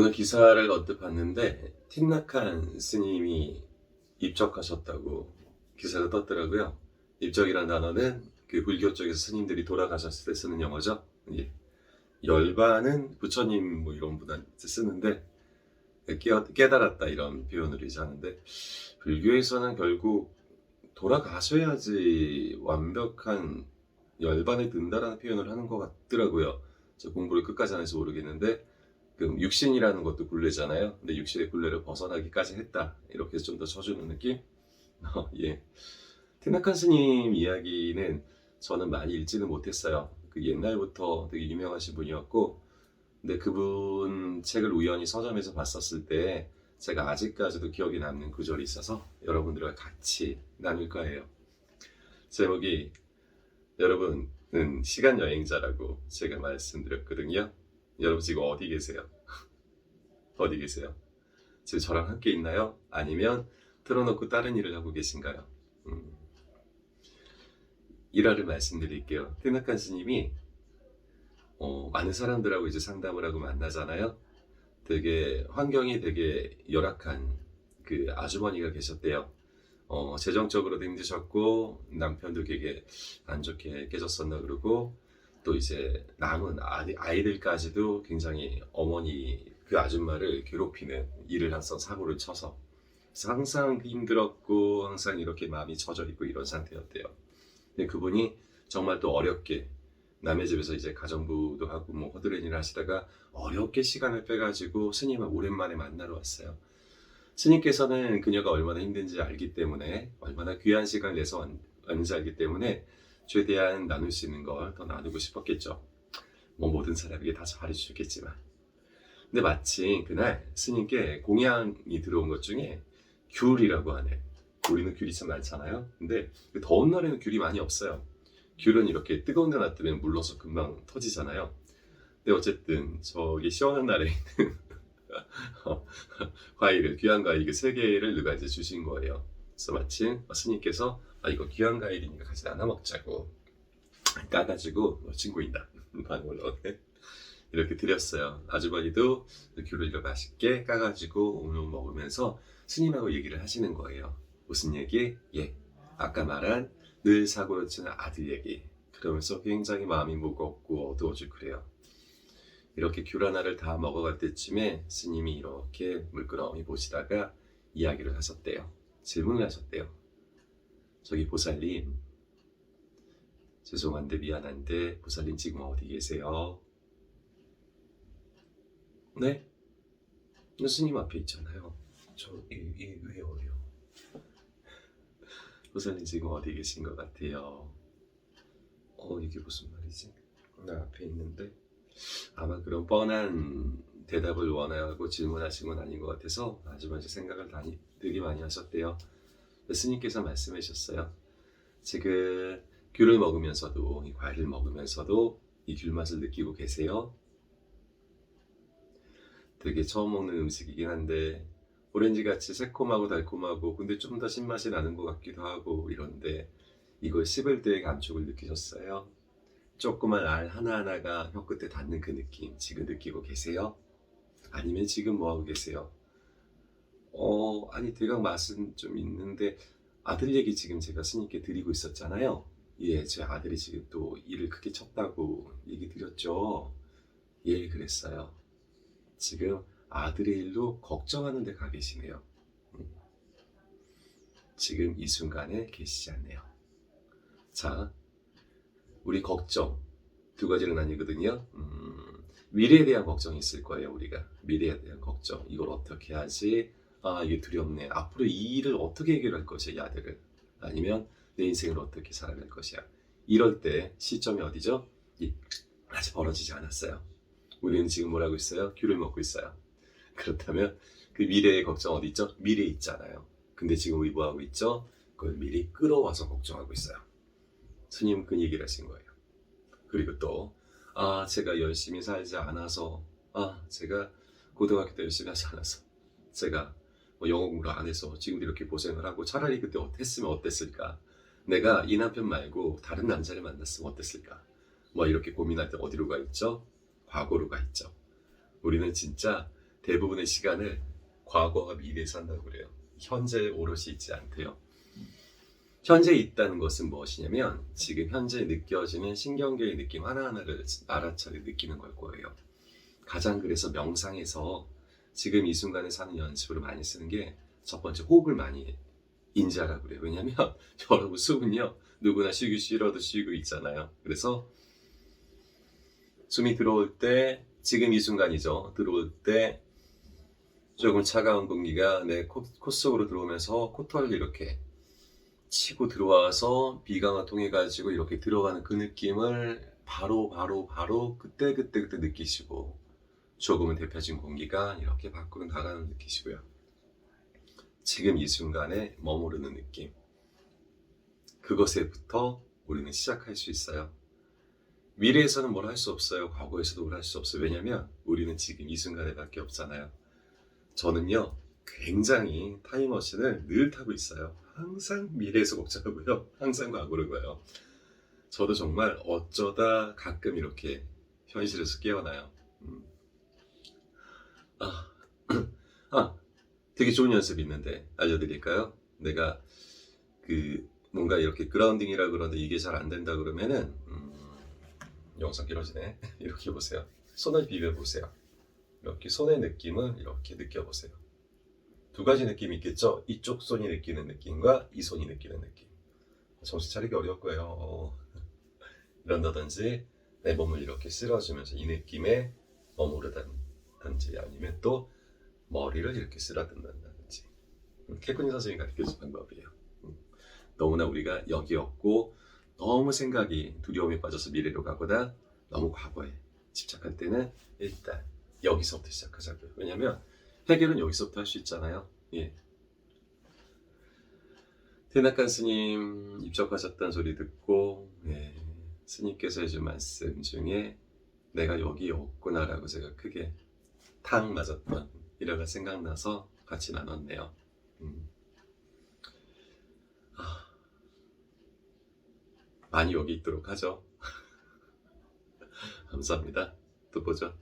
오늘 기사를 언뜻 봤는데 틴낙한 스님이 입적하셨다고 기사가 떴더라고요. 입적이란 단어는 그 불교 쪽에서 스님들이 돌아가셨을 때 쓰는 영어죠. 예. 열반은 부처님 뭐 이런 분한테 쓰는데 깨- 깨달았다 이런 표현으로 이제 하는데 불교에서는 결국 돌아가셔야지 완벽한 열반에 든다라는 표현을 하는 것 같더라고요. 저 공부를 끝까지 안 해서 모르겠는데 그 육신이라는 것도 굴레잖아요. 근데 육신의 굴레를 벗어나기까지 했다. 이렇게 좀 더 쳐주는 느낌? 어, 예. 테나칸 스님 이야기는 저는 많이 읽지는 못했어요. 그 옛날부터 되게 유명하신 분이었고, 근데 그분 책을 우연히 서점에서 봤었을 때 제가 아직까지도 기억에 남는 구절이 있어서 여러분들과 같이 나눌 거예요. 제목이 여러분은 시간 여행자라고 제가 말씀드렸거든요. 여러분 지금 어디 계세요? 어디 계세요? 지금 저랑 함께 있나요? 아니면 틀어놓고 다른 일을 하고 계신가요? 음. 일화를 말씀드릴게요. 테나칸 스님이 어, 많은 사람들하고 이제 상담을 하고 만나잖아요. 되게 환경이 되게 열악한 그 아주머니가 계셨대요. 어, 재정적으로도 힘드셨고 남편도 되게 안 좋게 깨졌었나 그러고 또 이제 남은 아이, 아이들까지도 굉장히 어머니 그 아줌마를 괴롭히는 일을 항상 사고를 쳐서 항상 힘들었고 항상 이렇게 마음이 젖어 있고 이런 상태였대요. 근데 그분이 정말 또 어렵게 남의 집에서 이제 가정부도 하고 뭐 허드렛 일을 하시다가 어렵게 시간을 빼가지고 스님을 오랜만에 만나러 왔어요. 스님께서는 그녀가 얼마나 힘든지 알기 때문에 얼마나 귀한 시간을 내서 왔- 왔는지 알기 때문에 최대한 나눌 수 있는 걸 더 나누고 싶었겠죠. 뭐 모든 사람에게 다 잘해주셨겠지만. 근데 마침 그날 스님께 공양이 들어온 것 중에 귤이라고 하네. 우리는 귤이 참 많잖아요. 근데 그 더운 날에는 귤이 많이 없어요. 귤은 이렇게 뜨거운 데 놔두면 물러서 금방 터지잖아요. 근데 어쨌든 저기 시원한 날에 있는 과일을 귀한 과일 그 세 개를 누가 이제 주신 거예요. 그래서 마침 스님께서 아 이거 귀한 과일이니까 같이 나눠 먹자고 까가지고 뭐 친구인다 반올로 이렇게 드렸어요. 아주머니도 그 귤을 맛있게 까가지고 오늘 먹으면서 스님하고 얘기를 하시는 거예요. 무슨 얘기? 예, 아까 말한 늘 사고를 치는 아들 얘기. 그러면서 굉장히 마음이 무겁고 어두워지고 그래요. 이렇게 귤 하나를 다 먹어갈 때쯤에 스님이 이렇게 물끄러미 보시다가 이야기를 하셨대요. 질문을 하셨대요. 저기 보살님, 죄송한데 미안한데 보살님 지금 어디 계세요? 네? 스님 앞에 있잖아요. 저이왜 어려? 보살님 지금 어디 계신 것 같아요? 어 이게 무슨 말이지? 나 앞에 있는데 아마 그런 뻔한 대답을 원하고 질문하신 건 아닌 것 같아서 아주머니 생각을 많이, 되게 많이 하셨대요. 스님께서 말씀해 주셨어요. 지금 귤을 먹으면서도 이 과일을 먹으면서도 이 귤 맛을 느끼고 계세요. 되게 처음 먹는 음식이긴 한데 오렌지 같이 새콤하고 달콤하고 근데 좀 더 신맛이 나는 것 같기도 하고 이런데 이걸 씹을 때의 감촉을 느끼셨어요? 조그만 알 하나하나가 혀 끝에 닿는 그 느낌 지금 느끼고 계세요? 아니면 지금 뭐 하고 계세요? 어 아니 대강 맛은 좀 있는데 아들 얘기 지금 제가 스님께 드리고 있었잖아요 예 제 아들이 지금 또 일을 크게 쳤다고 얘기 드렸죠 예 그랬어요 지금 아들의 일로 걱정하는 데 가 계시네요 음. 지금 이 순간에 계시지 않네요 자 우리 걱정 두 가지로 나뉘거든요. 음, 미래에 대한 걱정이 있을 거예요. 우리가 미래에 대한 걱정. 이걸 어떻게 하지? 아 이게 두렵네. 앞으로 이 일을 어떻게 해결할 것이야, 이 아들을. 아니면 내 인생을 어떻게 살아갈 것이야. 이럴 때 시점이 어디죠? 이, 아직 벌어지지 않았어요. 우리는 지금 뭘 하고 있어요? 귤을 먹고 있어요. 그렇다면 그 미래의 걱정 어디 있죠? 미래에 있잖아요. 근데 지금 우리 뭐 하고 있죠? 그걸 미리 끌어와서 걱정하고 있어요. 스님 그 얘기를 하신 거예요. 그리고 또, 아, 제가 열심히 살지 않아서, 아, 제가 고등학교 때 열심히 하지 않아서, 제가 뭐 영어 공부를 안 해서 지금 이렇게 고생을 하고 차라리 그때 어- 했으면 어땠을까? 내가 이 남편 말고 다른 남자를 만났으면 어땠을까? 뭐 이렇게 고민할 때 어디로 가 있죠? 과거로 가 있죠. 우리는 진짜 대부분의 시간을 과거와 미래에 산다고 그래요. 현재 오롯이 있지 않대요. 현재 있다는 것은 무엇이냐면 지금 현재 느껴지는 신경계의 느낌 하나하나를 알아차려 느끼는 걸 거예요. 가장 그래서 명상에서 지금 이 순간에 사는 연습으로 많이 쓰는 게 첫 번째 호흡을 많이 인지하라고 그래요. 왜냐하면 여러분 숨은요 누구나 쉬기 싫어도 쉬고 있잖아요. 그래서 숨이 들어올 때 지금 이 순간이죠. 들어올 때 조금 차가운 공기가 내 코, 코 속으로 들어오면서 코털을 이렇게 치고 들어와서 비강을 통해 가지고 이렇게 들어가는 그 느낌을 바로 바로 바로 그때 그때 그때 느끼시고 조금은 데펴진 공기가 이렇게 밖으로 나가는 느끼시고요. 지금 이 순간에 머무르는 느낌. 그것에부터 우리는 시작할 수 있어요. 미래에서는 뭘 할 수 없어요. 과거에서도 뭘 할 수 없어요. 왜냐면 우리는 지금 이 순간에밖에 없잖아요. 저는요, 굉장히 타임머신을 늘 타고 있어요. 항상 미래에서 복잡하고요. 항상 과거로 가요. 저도 정말 어쩌다 가끔 이렇게 현실에서 깨어나요. 음. 아, 아, 되게 좋은 연습이 있는데 알려드릴까요? 내가 그 뭔가 이렇게 그라운딩이라 그러는데 이게 잘 안 된다 그러면은 음, 영상 길어지네. 이렇게 보세요. 손을 비벼 보세요. 이렇게 손의 느낌을 이렇게 느껴보세요. 두 가지 느낌이 있겠죠? 이쪽 손이 느끼는 느낌과 이 손이 느끼는 느낌. 정신 차리기 어려울 거예요. 어. 이런다든지 내 몸을 이렇게 쓸어주면서 이 느낌에 머무르다든지 아니면 또 머리를 이렇게 쓸어든다든지 캐코니 선생님이 가르쳐준 방법이에요. 음. 너무나 우리가 여기 없고 너무 생각이 두려움에 빠져서 미래로 가거나 너무 과거에 집착할 때는 일단 여기서부터 시작하자고요. 왜냐면 해결은 여기서부터 할 수 있잖아요. 예. 테나칸 스님 입적하셨다는 소리 듣고 예, 스님께서 해준 말씀 중에 내가 여기 없구나라고 제가 크게 탕 맞았던 일화가 생각나서 같이 나눴네요. 음. 아, 많이 여기 있도록 하죠. 감사합니다. 또 보죠.